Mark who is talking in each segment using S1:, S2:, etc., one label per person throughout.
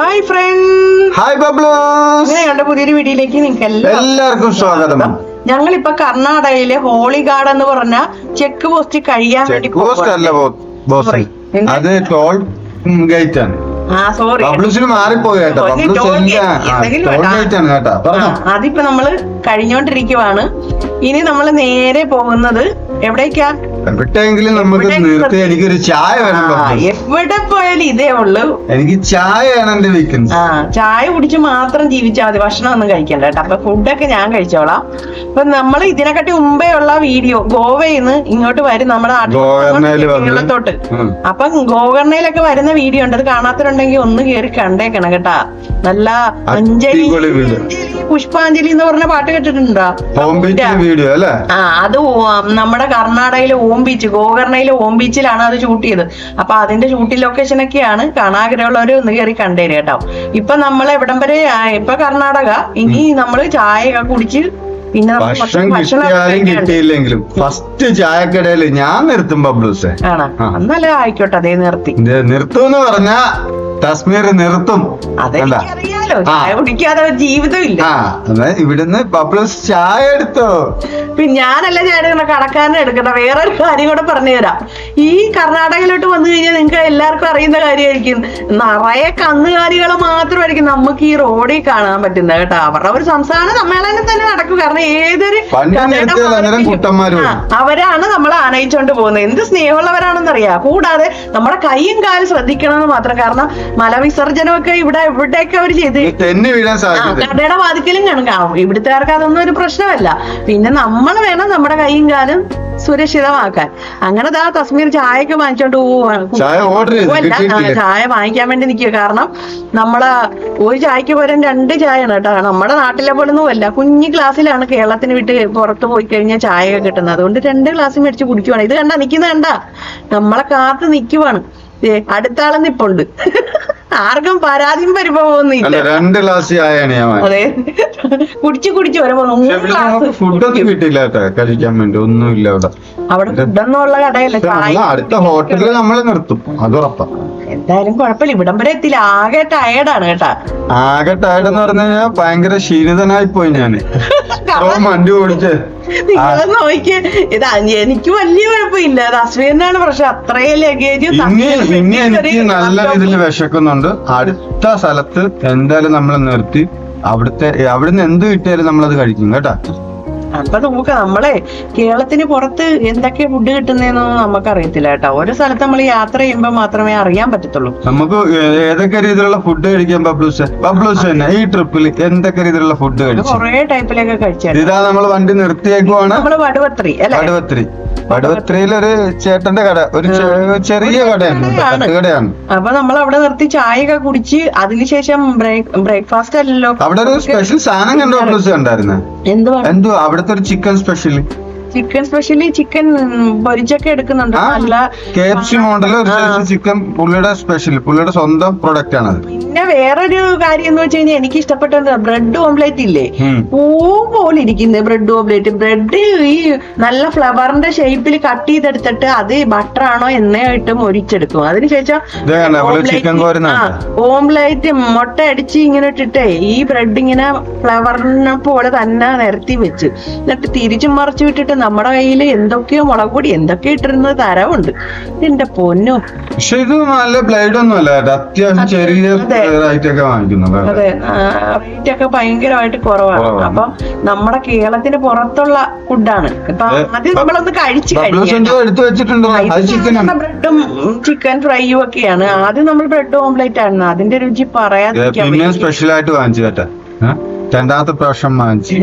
S1: Hi friend
S2: hi ബബ്ലൂസ്
S1: ഇങ്ങനെയുണ്ട് പുതിയൊരു വീഡിയോയിലേക്ക് നിങ്ങൾക്ക് എല്ലാവർക്കും
S2: സ്വാഗതം.
S1: ഞങ്ങളിപ്പോ കർണാടകയിലെ ഹോളി ഗാർഡ് എന്ന് പറഞ്ഞ ചെക്ക് പോസ്റ്റ് കഴിയാൻ വേണ്ടി
S2: പോസ്റ്റ് അല്ല. അത് ടോൾ ഗേറ്റ് ആണ് മാറിപ്പോയി കേട്ടോ.
S1: അതിപ്പോ നമ്മൾ കഴിഞ്ഞോണ്ടിരിക്കുവാണ്. ഇനി നമ്മൾ നേരെ പോകുന്നത് എവിടേക്കാ?
S2: എവിടെയെങ്കിലും നമുക്ക് നിർത്തി എനിക്കൊരു ചായ വേണം
S1: എവിടെ പോയാലും ഇതേ ഉള്ളൂ.
S2: എനിക്ക് ചായയാണ് എന്റെ വീക്കെൻഡ്
S1: ആ ചായ കുടിച്ച് മാത്രം ജീവിച്ചാൽ മതി. ഭക്ഷണം ഒന്നും കഴിക്കണ്ട കേട്ടോ. അപ്പൊ ഫുഡൊക്കെ ഞാൻ കഴിച്ചോളാം. അപ്പൊ നമ്മൾ ഇതിനെക്കാട്ടി മുമ്പേ ഉള്ള വീഡിയോ ഗോവയിൽ നിന്ന് ഇങ്ങോട്ട് വരും നമ്മുടെ
S2: ഉം.
S1: അപ്പൊ ഗോകർണയിലൊക്കെ വരുന്ന വീഡിയോ ഉണ്ട്. അത് കാണാത്തവരുണ്ടെങ്കിൽ ഒന്ന് കേറി കണ്ടേക്കണം കേട്ടാ. നല്ല അഞ്ജലി പുഷ്പാഞ്ജലി എന്ന് പറഞ്ഞ പാട്ട് കേട്ടിട്ടുണ്ടോ?
S2: വീഡിയോ അല്ലേ?
S1: ആ അത് നമ്മുടെ കർണാടകയിലെ ഓം ബീച്ച് ഗോകർണയിലെ ഓം ബീച്ചിലാണ് അത് ഷൂട്ട് ചെയ്തത്. അപ്പൊ അതിന്റെ ഷൂട്ടിംഗ് ലൊക്കേഷൻ ഒക്കെയാണ് കാണാഗ്രഹമുള്ളവര് ഒന്ന് കയറി കണ്ടേര് കേട്ടോ. ഇപ്പൊ നമ്മൾ എവിടം വരെ ഇപ്പൊ കർണാടക. ഇനി നമ്മൾ ചായ കുടിച്ച് പിന്നെ
S2: ഭക്ഷണം
S1: ഭക്ഷണം
S2: കിട്ടിയാലും കിട്ടിയില്ലെങ്കിലും ഫസ്റ്റ് ചായക്കടയിൽ ഞാൻ നിർത്തും ബബ്ലൂസെ.
S1: ആണോ? എന്നാലേ ആയിക്കോട്ടെ അതേ നിർത്തി.
S2: ഇത് നിർത്തുമെന്ന് പറഞ്ഞാ തസ്മീർ നിർത്തും. ജീവിതം
S1: അതെനിക്കറിയാലോ ചായ കുടിക്കാതെ ജീവിതമില്ല
S2: ആ എന്നാ ഇവിടുന്ന് ബബ്ലൂസ് ചായ എടുത്തോ.
S1: പിന്നെ ഞാനല്ല ഞാൻ എടുക്കണ കടക്കാരനെ എടുക്കട്ടെ വേറൊരു കാര്യം കൂടെ പറഞ്ഞു തരാം ഈ കർണാടകയിലോട്ട് വന്നു കഴിഞ്ഞാൽ നിങ്ങൾക്ക് എല്ലാവർക്കും അറിയുന്ന കാര്യമായിരിക്കും. നിറയെ കന്നുകാലികൾ മാത്രമായിരിക്കും നമുക്ക് ഈ റോഡിൽ കാണാൻ പറ്റുന്നത് കേട്ടോ. അവരുടെ ഒരു സംസ്ഥാന സമ്മേളനം തന്നെ നടക്കും. കാരണം ഏതൊരു അവരാണ് നമ്മളെ ആനയിച്ചോണ്ട് പോകുന്നത്. എന്ത് സ്നേഹമുള്ളവരാണെന്നറിയാം. കൂടാതെ നമ്മുടെ കൈയും കാലും ശ്രദ്ധിക്കണമെന്ന് മാത്രം. കാരണം മലവിസർജനമൊക്കെ ഇവിടെ ഇവിടെയൊക്കെ അവർ ചെയ്ത്?
S2: തെന്നി വീഴാൻ സാധ്യത
S1: കടയുടെ വാതിക്കലും കാണും. ഇവിടുത്തുകാർക്ക് അതൊന്നും ഒരു പ്രശ്നമല്ല. പിന്നെ നമ്മൾ വേണം നമ്മുടെ കൈയും കാലും സുരക്ഷിതമാക്കാൻ. അങ്ങനെ ദാ തസ്മീർ ചായയൊക്കെ വാങ്ങിച്ചോണ്ട് പോവാണ്.
S2: ചായ
S1: വാങ്ങിക്കാൻ വേണ്ടി നിൽക്കുക കാരണം നമ്മൾ ഒരു ചായക്ക് പകരം രണ്ട് ചായയാണ് കേട്ടോ. നമ്മുടെ നാട്ടിലെ പോലെ ഒന്നും അല്ല. കുഞ്ഞു ഗ്ലാസ്സിലാണ് കേരളത്തിന് വിട്ട് പുറത്ത് പോയി കഴിഞ്ഞാൽ ചായയൊക്കെ കിട്ടുന്നത്. അതുകൊണ്ട് രണ്ട് ഗ്ലാസ് മേടിച്ച് കുടിക്കുവാണ്. ഇത് കണ്ട നിൽക്കുന്ന കണ്ട? നമ്മളെ കാത്ത് നിൽക്കുവാണ് അടുത്ത ആൾ നിപ്പുണ്ട് ആർക്കും പരാതിയും പരിഭവമൊന്നുമില്ല
S2: രണ്ട് ഗ്ലാസ്.
S1: അതെ. കുടിച്ച് കുടിച്ച്
S2: ഫുഡൊന്നും കിട്ടില്ല കഴിക്കാൻ വേണ്ടി. ഒന്നുമില്ല അവിടെ.
S1: അവിടെ ഫുഡൊന്നുള്ള കടയല്ല?
S2: അടുത്ത ഹോട്ടലിൽ നമ്മൾ നിർത്തും. അത് ഉറപ്പാ.
S1: എന്തായാലും കുഴപ്പമില്ല. ഇവിടം വരെ എത്തില്ല ആകെ ടയർഡാണ് കേട്ടാ.
S2: ആകെ ടയർഡ് എന്ന് പറഞ്ഞു കഴിഞ്ഞാൽ ഭയങ്കര ക്ഷീണിതനായി പോയി ഞാൻ. മണ്ടി വണ്ടി ഓടിച്ച്.
S1: നിങ്ങൾ നോക്കി ഇത് എനിക്ക് വലിയ കുഴപ്പമില്ല. അത് പക്ഷെ അത്രയും ലഗേജ്
S2: ഇനി എനിക്ക് നല്ല രീതിയിൽ വിശക്കുന്നുണ്ട്. അടുത്ത സ്ഥലത്ത് എന്തായാലും നമ്മൾ നിർത്തി. അവിടുത്തെ അവിടുന്ന് എന്ത് കിട്ടിയാലും നമ്മളത് കഴിക്കും കേട്ടാ.
S1: അപ്പൊ നമുക്ക് നമ്മളെ കേരളത്തിന് പുറത്ത് എന്തൊക്കെ ഫുഡ് കിട്ടുന്നതെന്നൊന്നും നമുക്ക് അറിയത്തില്ല കേട്ടോ ഓരോ സ്ഥലത്ത് നമ്മൾ യാത്ര ചെയ്യുമ്പോൾ മാത്രമേ അറിയാൻ പറ്റത്തുള്ളൂ.
S2: നമുക്ക് ഏതൊക്കെ രീതിയിലുള്ള ഫുഡ് കഴിക്കാം ബബ്ലൂസ്? ബബ്ലൂസ് തന്നെ ഈ ട്രിപ്പിൽ എന്തൊക്കെ രീതിയിലുള്ള ഫുഡ് കഴിച്ചു?
S1: കൊറേ ടൈപ്പിലൊക്കെ കഴിച്ചാൽ
S2: ഇതാ നമ്മൾ വണ്ടി നിർത്തിയേക്കുവാണ്.
S1: നമ്മൾ വടുവത്രി അല്ലെ?
S2: വടുവത്രി. ഒരു ചേട്ടന്റെ കട. ഒരു ചെറിയ കടയാണ്.
S1: അപ്പൊ നമ്മൾ അവിടെ നിർത്തി ചായ ഒക്കെ കുടിച്ച് അതിനുശേഷം ബ്രേക്ക്ഫാസ്റ്റ് അല്ലല്ലോ.
S2: അവിടെ ഒരു സ്പെഷ്യൽ സാധനം കണ്ടോ ബബ്ലൂസ് കണ്ടായിരുന്നെ?
S1: എന്തുവാ?
S2: എന്തോ അവിടുത്തെ ഒരു chicken special
S1: chicken specially chicken പൊരിച്ചൊക്കെ എടുക്കുന്നുണ്ട്. നല്ല
S2: K F C model chicken പുള്ളിയുടെ സ്പെഷ്യൽ പുള്ളിയുടെ സ്വന്തം പ്രൊഡക്റ്റ് ആണ്
S1: പിന്നെ വേറൊരു കാര്യം എന്ന് വെച്ച് കഴിഞ്ഞാൽ എനിക്ക് ഇഷ്ടപ്പെട്ടത് ബ്രെഡ് ഓംലേറ്റ് ഇല്ലേ. പൂ പോലെ ഇരിക്കുന്നത് ബ്രെഡ് ഓംലേറ്റ് ബ്രെഡ് ഈ നല്ല ഫ്ലവറിന്റെ ഷേപ്പിൽ കട്ട് ചെയ്തെടുത്തിട്ട് അത് ബട്ടർ ആണോ എണ്ണയായിട്ട് മൊരിച്ചെടുക്കും അതിനുശേഷം ഓംലേറ്റ് മുട്ട അടിച്ച് ഇങ്ങനെ ഇട്ടിട്ടേ ഈ ബ്രെഡ് ഇങ്ങനെ ഫ്ലവറിനെ പോലെ തന്നെ നിരത്തി വെച്ച്. എന്നിട്ട് തിരിച്ചും മറിച്ചു വിട്ടിട്ട് നമ്മുടെ കയ്യിൽ എന്തൊക്കെയോ മുളക് പൊടി എന്തൊക്കെയോ ഇട്ടിരുന്നത് തരവുണ്ട്. എന്റെ പൊന്നു.
S2: പക്ഷെ ഇത് നല്ല ബ്ലേഡ് ഒന്നും അല്ല അത്യാവശ്യം ചെറിയ
S1: അതെ.
S2: റേറ്റ് വാങ്ങിക്കുന്നത്.
S1: അതെ റേറ്റ് ഭയങ്കരമായിട്ട് കുറവാണ്. അപ്പൊ നമ്മുടെ കേരളത്തിന് പുറത്തുള്ള ഫുഡാണ്. ഇപ്പൊ ആദ്യം നമ്മളൊന്ന് കഴിച്ച്
S2: അത്
S1: ബ്രെഡും ചിക്കൻ ഫ്രൈയും ഒക്കെയാണ്. ആദ്യം നമ്മൾ ബ്രെഡ് ഓംലേറ്റ് ആണ് അതിന്റെ രുചി പറയാതിരിക്കാൻ
S2: സ്പെഷ്യലായിട്ട്
S1: വയ്യ.
S2: സ്പെഷ്യൽ ആയിട്ട് വാങ്ങിച്ചു രണ്ടാമത്തെ പ്രാവശ്യം വാങ്ങിച്ചു.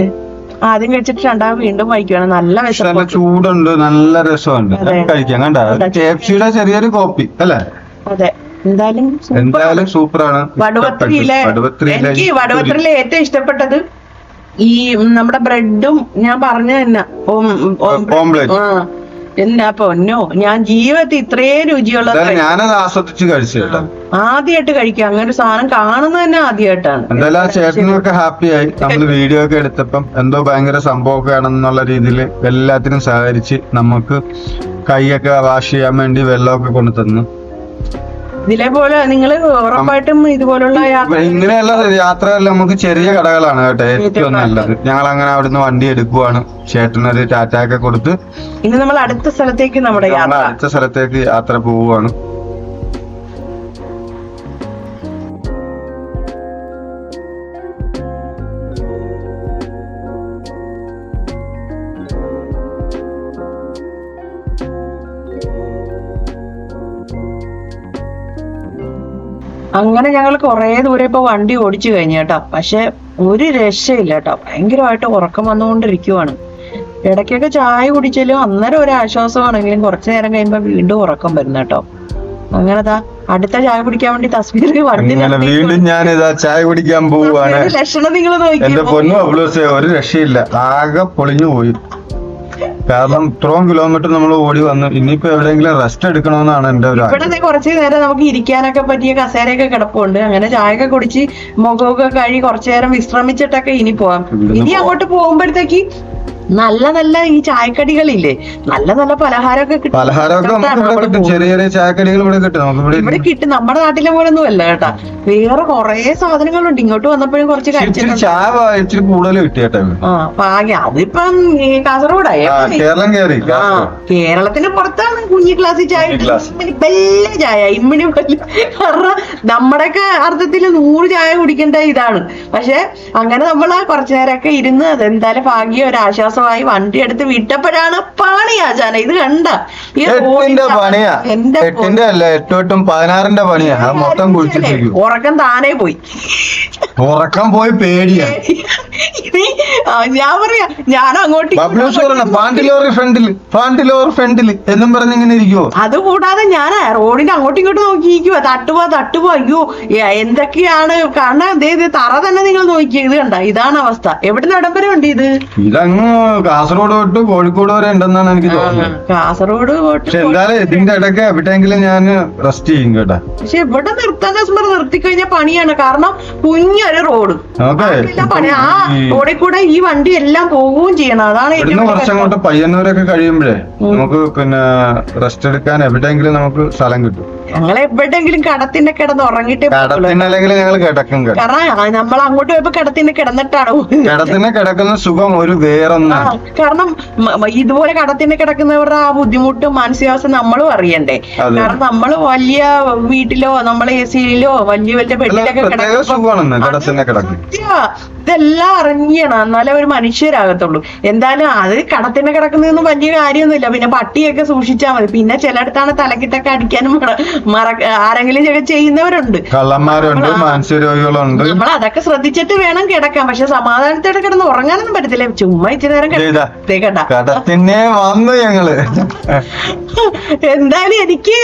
S1: ആദ്യം കഴിച്ചിട്ട് രണ്ടാമത് വീണ്ടും വായിക്കുവാണ് നല്ല
S2: നല്ല
S1: വിശപ്പ്
S2: ചൂടുണ്ട് നല്ല രസമുണ്ട്.
S1: അതെ.
S2: കഴിക്കാം കണ്ട?
S1: അതെ.
S2: കെ എഫ് സിയുടെ ചെറിയൊരു കോപ്പി അല്ലേ?
S1: അതെ. എന്തായാലും super
S2: എന്തായാലും സൂപ്പറാണ്.
S1: വടുവത്രിയിലെ
S2: വടുവത്രിയിലെ
S1: എനിക്ക് വടുവത്രിയിലെ ഏറ്റവും ഇഷ്ടപ്പെട്ടത് ഈ നമ്മുടെ ബ്രെഡും ഞാൻ പറഞ്ഞ തന്നെ. Om- om-
S2: omelette.
S1: ആ. എന്നാ പൊന്നോ? ഞാൻ ജീവിതത്തിൽ ഇത്രേ രുചിയുള്ള
S2: ഞാനത് ആസ്വദിച്ച് കഴിച്ചു കേട്ടോ.
S1: ആദ്യമായിട്ട് കഴിക്കുക. അങ്ങനെ ഒരു സാധനം കാണുന്നത് തന്നെ ആദ്യമായിട്ടാണ്
S2: എന്തായാലും ആ ചേട്ടനൊക്കെ ഹാപ്പി ആയി. നമ്മൾ വീഡിയോ ഒക്കെ എടുത്തപ്പം എന്തോ ഭയങ്കര സംഭവമൊക്കെ ആണെന്നുള്ള രീതിയിൽ എല്ലാത്തിനും സഹകരിച്ച് നമുക്ക് കൈയൊക്കെ വാഷ് ചെയ്യാൻ വേണ്ടി വെള്ളമൊക്കെ കൊണ്ടു തന്നു
S1: ഇതിലെ പോലെ നിങ്ങൾ ഉറപ്പായിട്ടും ഇതുപോലുള്ള യാത്ര
S2: ഇങ്ങനെയല്ല യാത്രകളിൽ നമുക്ക് ചെറിയ കടകളാണ് കേട്ടോ. ഏറ്റവും നല്ലത്. ഞങ്ങൾ അങ്ങനെ അവിടുന്ന് വണ്ടി എടുക്കുവാണ്. ചേട്ടനൊരു ടാറ്റ ഒക്കെ കൊടുത്ത്
S1: ഇനി നമ്മൾ അടുത്ത സ്ഥലത്തേക്ക് നമ്മുടെ
S2: അടുത്ത സ്ഥലത്തേക്ക് യാത്ര പോവുകയാണ്
S1: അങ്ങനെ ഞങ്ങൾ കുറേ ദൂരെ ഇപ്പൊ വണ്ടി ഓടിച്ചു കഴിഞ്ഞു കേട്ടോ പക്ഷെ ഒരു രക്ഷയില്ല കേട്ടോ ഭയങ്കരമായിട്ട് ഉറക്കം വന്നുകൊണ്ടിരിക്കുവാണ്. ഇടയ്ക്കൊക്കെ ചായ കുടിച്ചാലും അന്നേരം ഒരു ആശ്വാസമാണെങ്കിലും കുറച്ചു നേരം കഴിയുമ്പോ വീണ്ടും ഉറക്കം വരുന്ന കേട്ടോ അങ്ങനെതാ അടുത്ത ചായ കുടിക്കാൻ വേണ്ടി തസ്മീർ വണ്ടി
S2: ഞാൻ ഇതാ ചായ കുടിക്കാൻ പോവുകയാണ്
S1: ലക്ഷണം നിങ്ങൾ
S2: എന്റെ
S1: നോക്കി
S2: പൊന്നു ഒരു രക്ഷയില്ല. ആകെ പൊളിഞ്ഞു പോയി. കാരണം ഇത്രയും കിലോമീറ്റർ നമ്മൾ ഓടി വന്നു ഇനിയിപ്പോ എവിടെയെങ്കിലും റെസ്റ്റ് എടുക്കണമെന്നാണ് എന്റെ ഒരു
S1: ഇവിടെ കുറച്ച് നേരം നമുക്ക് ഇരിക്കാനൊക്കെ പറ്റിയ കസേരയൊക്കെ കിടപ്പുണ്ട്. അങ്ങനെ ചായയൊക്കെ കുടിച്ച് മുഖമൊക്കെ കഴി കുറച്ചു നേരം വിശ്രമിച്ചിട്ടൊക്കെ ഇനി പോവാം. ഇനി അങ്ങോട്ട് പോകുമ്പോഴത്തേക്ക് നല്ല നല്ല ഈ ചായക്കടികളില്ലേ? നല്ല നല്ല പലഹാരമൊക്കെ കിട്ടും.
S2: പലഹാരമൊക്കെ ചെറിയ ചെറിയ ചായക്കടികൾ ഇവിടെ കിട്ടും. ഇവിടെ
S1: കിട്ടും. നമ്മുടെ നാട്ടിലെ പോലെ ഒന്നും അല്ല കേട്ടാ. വേറെ കൊറേ സാധനങ്ങളുണ്ട്. ഇങ്ങോട്ട് വന്നപ്പോഴും കുറച്ച് കഴിച്ചിട്ട്
S2: ചായ
S1: ആ ഭാഗ്യം അതിപ്പം കാസർഗോഡായി
S2: കേരളം കയറി
S1: ആ കേരളത്തിന് പുറത്താണ് കുഞ്ഞി ക്ലാസ്സിൽ ചായ
S2: ക്ലാസ്.
S1: ഇമ്മിണി വലിയ ചായ ഇമ്മിണി കാരണം നമ്മുടെയൊക്കെ അർത്ഥത്തിൽ നൂറ് ചായ കുടിക്കേണ്ട ഇതാണ്. പക്ഷെ അങ്ങനെ നമ്മൾ കുറച്ചു നേരമൊക്കെ ഇരുന്ന് അതെന്തായാലും ഭാഗ്യം ഒരു ആശ്വാസമായി വണ്ടി എടുത്ത് വിട്ടപ്പോഴാണ് പണിയാ ചാന ഇത് കണ്ട. ഈ
S2: എട്ടിന്റെ പണിയാ.
S1: എന്റെ
S2: എട്ടിന്റെ അല്ല എട്ടും എട്ടും പതിനാറിന്റെ പണിയാ. അത് മൊത്തം കുഴിച്ചിട്ടിരിക്കും.
S1: ഉറക്കം താനേ പോയി.
S2: ഉറക്കം പോയി പേടിയാ.
S1: ഇനി ആ, ഞാൻ പറയാ ഞാൻ അങ്ങോട്ട്
S2: ബബ്ലൂസ് പറഞ്ഞ പാണ്ടിലോറി ഫ്രണ്ടിൽ പാണ്ടിലോറി ഫ്രണ്ടിൽ എന്നും പറഞ്ഞിങ്ങനെ അത് കൂടാതെ
S1: അതുകൂടാതെ ഞാൻ റോഡിന്റെ അങ്ങോട്ടും ഇങ്ങോട്ടും നോക്കിയിരിക്കുക തട്ടുപോ തട്ടുപോ അയ്യോ എന്തൊക്കെയാണ്? കാരണം ദേ ഇത് തറ തന്നെ നിങ്ങൾ നോക്കി ഇത് കണ്ട ഇതാണ് അവസ്ഥ. എവിടെ വരെ ഉണ്ട് ഇത്?
S2: ഇതങ്ങ് കാസർഗോഡ് തൊട്ട് കോഴിക്കോട് വരെ ഉണ്ടെന്നാണ് എനിക്ക് തോന്നുന്നത്.
S1: കാസർഗോഡ്
S2: പക്ഷെ എന്തായാലും ഇതിന്റെ ഇടയ്ക്ക് എവിടെയെങ്കിലും ഞാൻ റെസ്റ്റ് ചെയ്യും കേട്ടാ.
S1: പക്ഷെ ഇവിടെ നിർത്താൻ കസ്റ്റമർ നിർത്തിക്കഴിഞ്ഞാൽ പണിയാണ്. കാരണം കുഞ്ഞൊരു റോഡ്.
S2: ഓക്കെ
S1: എല്ലാം പണി. ആ റോഡിൽ കൂടെ ഈ വണ്ടി എല്ലാം പോവുകയും ചെയ്യണം. അതാണ്
S2: ഇവിടുന്ന്
S1: കൊണ്ട്
S2: കുറച്ചങ്ങോട്ട് പയ്യന്നൂരൊക്കെ കഴിയുമ്പോഴേ നമുക്ക് പിന്നെ റെസ്റ്റ് എടുക്കാൻ എവിടെയെങ്കിലും നമുക്ക് സ്ഥലം കിട്ടും.
S1: ഞങ്ങൾ എവിടെയെങ്കിലും കടത്തിന്റെ കിടന്ന് ഉറങ്ങിട്ടേ.
S2: കടത്തിന് അല്ലെങ്കിൽ ഞങ്ങൾ കിടക്കും
S1: കാരണം നമ്മൾ അങ്ങോട്ട് പോയപ്പോ കടത്തിന്റെ കിടന്നിട്ടാണ്?
S2: കടത്തിന്റെ കിടക്കുന്ന സുഖം ഒരു
S1: ആ,
S2: വേറൊന്നാണ്
S1: കാരണം ഇതുപോലെ കടത്തിന് കിടക്കുന്നവരുടെ ആ ബുദ്ധിമുട്ടും മാനസികാവസ്ഥ നമ്മളും അറിയണ്ടേ. കാരണം നമ്മൾ വലിയ വീട്ടിലോ നമ്മളെ എ സിയിലോ വലിയ വലിയ ബെഡിലൊക്കെ
S2: കിടക്കും.
S1: ഇതെല്ലാം അറിഞ്ഞണം എന്നാലേ ഒരു മനുഷ്യരാകത്തുള്ളൂ. എന്തായാലും അത് കടത്തിന് കിടക്കുന്നതൊന്നും വലിയ കാര്യമൊന്നുമില്ല. പിന്നെ പട്ടിയൊക്കെ സൂക്ഷിച്ചാൽ മതി. പിന്നെ ചിലയിടത്താണ് തലക്കിട്ടൊക്കെ അടിക്കാനും മറ- ആരെങ്കിലും ഒക്കെ ചെയ്യുന്നവരുണ്ട്.
S2: കള്ളന്മാരുണ്ട് മാനസികരോഗികളുണ്ട്.
S1: നമ്മൾ അതൊക്കെ ശ്രദ്ധിച്ചിട്ട് വേണം കിടക്കാൻ. പക്ഷെ സമാധാനത്തോടെ കിടന്ന് ഉറങ്ങാനൊന്നും പറ്റത്തില്ല. ചുമ്മാ ഇച്ചിരി നേരം
S2: ഇതാ. കടത്തിനെ വന്നു ഞങ്ങൾ.
S1: എന്തായാലും എനിക്ക്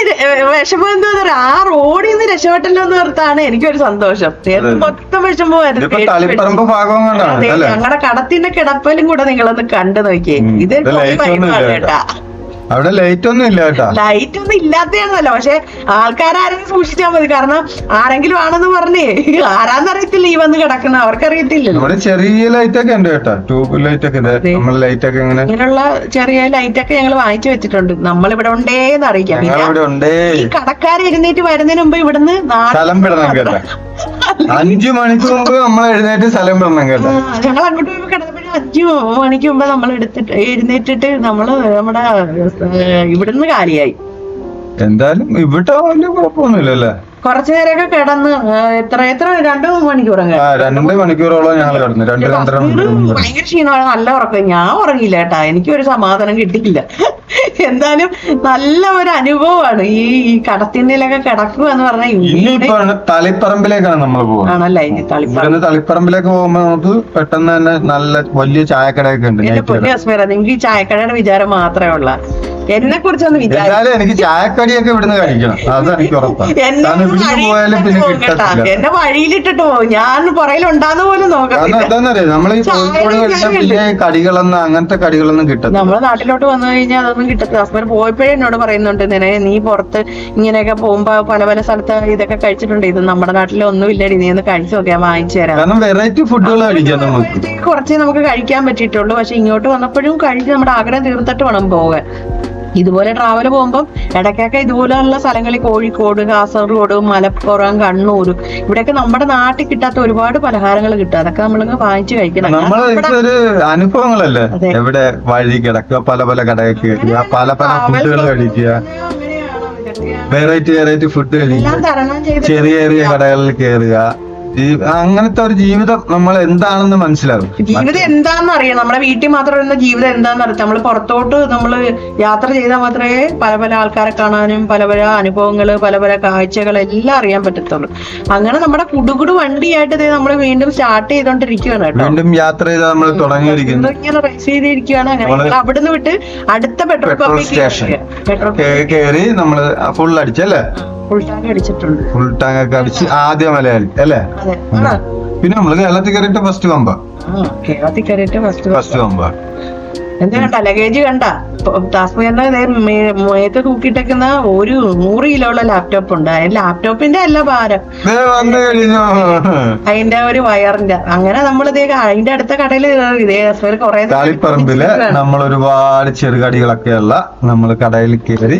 S1: വിഷമം എന്താ പറയാ ആ റോഡിൽ നിന്ന് രക്ഷപ്പെട്ടല്ലോ എന്ന് ഓർത്താണ് എനിക്കൊരു സന്തോഷം. മൊത്തം വിഷമമായിരുന്നു
S2: ഇതിപ്പോ തളിപ്പറമ്പ് ഭാഗം കൊണ്ടാണ് അല്ലേ?
S1: ഞങ്ങളുടെ കടത്തിന്റെ കിടപ്പലും കൂടെ നിങ്ങളൊന്ന് കണ്ടു നോക്കിയേ. ഇത് കേട്ടാ.
S2: അവിടെ ലൈറ്റ് ഒന്നും ഇല്ല കേട്ടോ.
S1: ലൈറ്റ് ഒന്നും ഇല്ലാത്തതാണല്ലോ പക്ഷെ ആൾക്കാരും സൂക്ഷിച്ചാൽ മതി. കാരണം ആരെങ്കിലും ആണെന്ന് പറഞ്ഞേ. ആരാന്ന് ആരാന്നറിയത്തില്ല ഈ വന്ന് കിടക്കുന്ന അവർക്കറിയത്തില്ല
S2: ഇവിടെ ചെറിയ ലൈറ്റ് ഒക്കെ ഉണ്ട് കേട്ടോ. ട്യൂബ് ലൈറ്റ് ഒക്കെ നമ്മൾ ലൈറ്റ് ഒക്കെ ഇങ്ങനെ
S1: ഇങ്ങനെയുള്ള ചെറിയ ലൈറ്റ് ഒക്കെ ഞങ്ങൾ വാങ്ങിച്ചു വെച്ചിട്ടുണ്ട്. നമ്മൾ ഇവിടെ ഉണ്ടേന്ന് അറിയിക്കാം ഈ കടക്കാരെ എഴുന്നേറ്റ് വരുന്നതിന് മുമ്പ് ഇവിടുന്ന് നാല്
S2: സ്ഥലം വിടണം കേട്ടാ. അഞ്ചു മണിക്ക് മുമ്പ് നമ്മൾ എഴുന്നേറ്റ് സ്ഥലം പറഞ്ഞു കേട്ടോ.
S1: ഞങ്ങൾ അങ്ങോട്ട് പോയി കിടന്നപ്പോഴും അഞ്ചു മണിക്ക് മുമ്പ് നമ്മൾ എടുത്തിട്ട് എഴുന്നേറ്റിട്ട് നമ്മൾ നമ്മുടെ ഇവിടുന്ന് കാലിയായി.
S2: എന്തായാലും ഇവിടെ വലിയ കുഴപ്പമൊന്നുമില്ല അല്ലേ
S1: കുറച്ചു നേരമൊക്കെ കിടന്ന് എത്ര എത്ര രണ്ടു മണിക്കൂർ
S2: രണ്ട് മണിക്കൂറോളം ഞങ്ങൾ കിടന്നു. രണ്ട്
S1: ഭയങ്കര ക്ഷീണമാണ് നല്ല ഉറക്കം. ഞാൻ ഉറങ്ങിയില്ല കേട്ടാ. എനിക്കൊരു സമാധാനം കിട്ടിയില്ല. എന്തായാലും നല്ല ഒരു അനുഭവമാണ്. ഈ ഈ കടത്തിന്നിലൊക്കെ കിടക്കുക എന്ന് പറഞ്ഞാൽ
S2: തളിപ്പറമ്പിലേക്കാണ് നമ്മൾ പോകുന്നത്
S1: ആണല്ലേ
S2: തളിപ്പറമ്പിലേക്ക് പോകുമ്പോ നമുക്ക് പെട്ടെന്ന് തന്നെ നല്ല വലിയ ചായക്കടയൊക്കെ ഉണ്ട്.
S1: പൊന്നു നിങ്ങൾക്ക് ഈ ചായക്കടയുടെ വിചാരം മാത്രമേ ഉള്ള. എന്നെ കുറിച്ചൊന്ന് വിചാരിച്ചാലും
S2: എന്നാലും എനിക്ക് ചായക്കടിയൊക്കെ ഇവിടുന്ന് കഴിക്കണം. അത് എനിക്ക് ഉറപ്പാണ്
S1: എന്നെ
S2: കാരണം
S1: ഒന്ന്
S2: ഇവിടുന്ന് പോയാലും
S1: വഴിയിലിട്ടിട്ട്
S2: പിന്നെ
S1: പോകും കേട്ടാ.
S2: കിട്ടത്തില്ല
S1: എന്നെ വഴിയിലിട്ടിട്ട് പോകും ഞാൻ പുറയിലുണ്ടാന്ന് പോലും
S2: കാരണം
S1: നോക്കത്തില്ല
S2: കോഴിക്കോട് കഴിഞ്ഞാൽ പിന്നെ കടികളൊന്നും അങ്ങനത്തെ കടികളൊന്നും കിട്ടത്തില്ല.
S1: നമ്മളെ നാട്ടിലോട്ട് വന്നു കഴിഞ്ഞാൽ അതൊന്നും കിട്ടത്തില്ല. ഹസ്ബൻഡ് പോയപ്പോഴേ എന്നോട് പറയുന്നുണ്ട് നിന്നെ നീ പുറത്ത് ഇങ്ങനെയൊക്കെ പോകുമ്പോ പല പല സ്ഥലത്ത് ഇതൊക്കെ കഴിച്ചിട്ടുണ്ട്. ഇത് നമ്മുടെ നാട്ടിൽ ഒന്നും ഇല്ലടി നീ ഒന്ന് കഴിച്ചു നോക്കിയാ വാങ്ങിച്ചു തരാം.
S2: കാരണം വെറൈറ്റി ഫുഡുകൾ കഴിക്കാം നമുക്ക്.
S1: കുറച്ചേ നമുക്ക് കഴിക്കാൻ പറ്റിയിട്ടുള്ളൂ. പക്ഷെ ഇങ്ങോട്ട് വന്നപ്പോഴും കഴിച്ച് നമ്മുടെ ആഗ്രഹം തീർത്തിട്ട് വേണം പോകാൻ. ഇതുപോലെ ട്രാവൽ പോകുമ്പോൾ ഇടയ്ക്കൊക്കെ ഇതുപോലെയുള്ള സ്ഥലങ്ങളിൽ കോഴിക്കോട് കാസർഗോഡ് മലപ്പുറം കണ്ണൂർ ഇവിടെയൊക്കെ നമ്മുടെ നാട്ടിൽ കിട്ടാത്ത ഒരുപാട് പലഹാരങ്ങൾ കിട്ടും. അതൊക്കെ നമ്മൾ വാങ്ങിച്ചു കഴിക്കണം.
S2: നമ്മൾ
S1: കാരണം ഇവിടെ
S2: അനുഭവങ്ങളല്ലേ? എവിടെ വഴി കിടക്കുക പല പല കടയിൽ കയറുക പല പല ഫുഡുകൾ കഴിക്കുക. വെറൈറ്റി വെറൈറ്റി ഫുഡ് കഴിക്കുക. ചെറിയ ചെറിയ കടകളിൽ കയറുക. അങ്ങനത്തെ ഒരു ജീവിതം നമ്മൾ എന്താണെന്ന് മനസ്സിലാകും.
S1: ജീവിതം എന്താണെന്ന് അറിയാം നമ്മുടെ വീട്ടിൽ മാത്രം ഇരുന്ന ജീവിതം എന്താണെന്ന് അറിയാം നമ്മൾ പുറത്തോട്ട് നമ്മൾ യാത്ര ചെയ്താൽ മാത്രമേ പല പല ആൾക്കാരെ കാണാനും പല പല അനുഭവങ്ങൾ പല പല കാഴ്ചകൾ എല്ലാം അറിയാൻ പറ്റത്തുള്ളൂ. അങ്ങനെ നമ്മുടെ കുടുകുടു വണ്ടിയായിട്ട് നമ്മൾ വീണ്ടും സ്റ്റാർട്ട് ചെയ്തോണ്ടിരിക്കുകയാണ് കേട്ടോ.
S2: വീണ്ടും യാത്ര ചെയ്ത് നമ്മൾ തുടങ്ങിയിരിക്കുന്നു.
S1: ഇങ്ങനെ റൈസ് ചെയ്തിരിക്കുകയാണ് അങ്ങനെ. അവിടുന്ന് വിട്ട് അടുത്ത പെട്രോൾ പമ്പിൽ
S2: സ്റ്റേഷൻ.
S1: പെട്രോൾ
S2: കയറി കേറി നമ്മൾ ഫുൾ അടിച്ചല്ലേ
S1: ഫുൾ ടാങ്ക് അടിച്ചിട്ടുണ്ട്.
S2: ഫുൾ ടാങ്ക് ഒക്കെ അടിച്ച് ആദ്യ മലയാളി അല്ലേ. പിന്നെ നമ്മൾ കേരളത്തിൽ കയറിയിട്ട് ഫസ്റ്റ് പമ്പ
S1: ആ, കേരളത്തിൽ കയറിയിട്ട് ഫസ്റ്റ്
S2: ഫസ്റ്റ് പമ്പ
S1: എന്താ കണ്ട? ലഗേജ് കണ്ട? താസ്മീറിന്റെ മേത്ത് തൂക്കിയിട്ടേക്കുന്ന ഒരു നൂറ് കിലോ ഉള്ള ലാപ്ടോപ്പ് ഉണ്ട്. അതിന് ലാപ്ടോപ്പിന്റെ അല്ല ഭാരം.
S2: ദേ വന്നു കഴിഞ്ഞു?
S1: അതിന്റെ ഒരു വയറിന്റെ. അങ്ങനെ നമ്മൾ അതിന്റെ അടുത്ത കടയിൽ
S2: താളിപ്പറമ്പിൽ നമ്മൾ ഒരുപാട് ചെറുകടികളൊക്കെയുള്ള നമ്മൾ കടയിൽ കയറി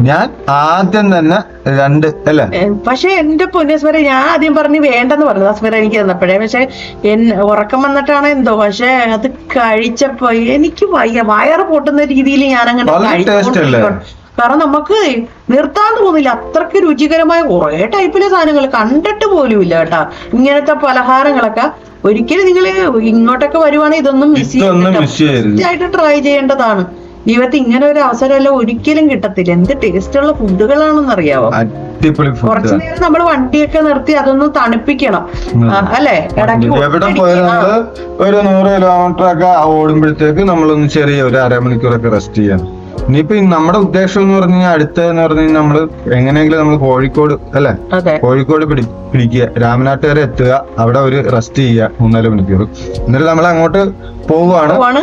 S2: ഞാൻ ആദ്യം തന്നെ രണ്ട് അല്ലേ?
S1: പക്ഷെ എന്റെ പൊന്നസ്മര ഞാൻ ആദ്യം പറഞ്ഞു വേണ്ടെന്ന് പറഞ്ഞു. അസ്മര എനിക്ക് തന്നപ്പോഴേ. പക്ഷെ ഉറക്കം വന്നിട്ടാണ് എന്തോ. പക്ഷെ അത് കഴിച്ചപ്പോ എനിക്ക് വയ്യ. വയറ് പൊട്ടുന്ന രീതിയിൽ ഞാൻ അങ്ങനെ കാരണം നമുക്ക് നിർത്താൻ തോന്നില്ല. അത്രയ്ക്ക് രുചികരമായ കുറെ ടൈപ്പിലെ സാധനങ്ങൾ കണ്ടിട്ട് പോലും ഇല്ല കേട്ടാ. ഇങ്ങനത്തെ പലഹാരങ്ങളൊക്കെ ഒരിക്കലും നിങ്ങൾ ഇങ്ങോട്ടൊക്കെ വരുവാണെങ്കിൽ ഇതൊന്നും മിസ്
S2: ചെയ്യാൻ ചെയ്യരുത്.
S1: ട്രൈ ചെയ്യേണ്ടതാണ്. ജീവിതത്തിൽ ഇങ്ങനെ ഒരു അവസരമല്ല ഒരിക്കലും കിട്ടത്തില്ല. എന്ത് ടേസ്റ്റ് ഉള്ള ഫുഡുകളാണെന്ന് അറിയാവോ കുറച്ചു നേരം നമ്മൾ വണ്ടിയൊക്കെ നിർത്തി അതൊന്ന് തണുപ്പിക്കണം. അല്ലെ?
S2: എവിടെ പോയാലും ഒരു നൂറ് കിലോമീറ്റർ ഒക്കെ ഓടുമ്പോഴത്തേക്ക് നമ്മളൊന്ന് ചെറിയ ഒരു അരമണിക്കൂറൊക്കെ റെസ്റ്റ് ചെയ്യണം ഇനിയിപ്പോ നമ്മുടെ ഉദ്ദേശം എന്ന് പറഞ്ഞു കഴിഞ്ഞാൽ അടുത്തതെന്ന് പറഞ്ഞു കഴിഞ്ഞാൽ നമ്മൾ എങ്ങനെയെങ്കിലും നമ്മൾ കോഴിക്കോട് അല്ലെ? കോഴിക്കോട് പിടി പിടിക്കുക. രാമനാട്ട് വരെ എത്തുക. അവിടെ ഒരു റെസ്റ്റ് ചെയ്യുക. മൂന്നാൽ മണിക്കൂർ. എന്നിട്ട് നമ്മൾ അങ്ങോട്ട് പോവുകയാണ്.
S1: പോവാണ്.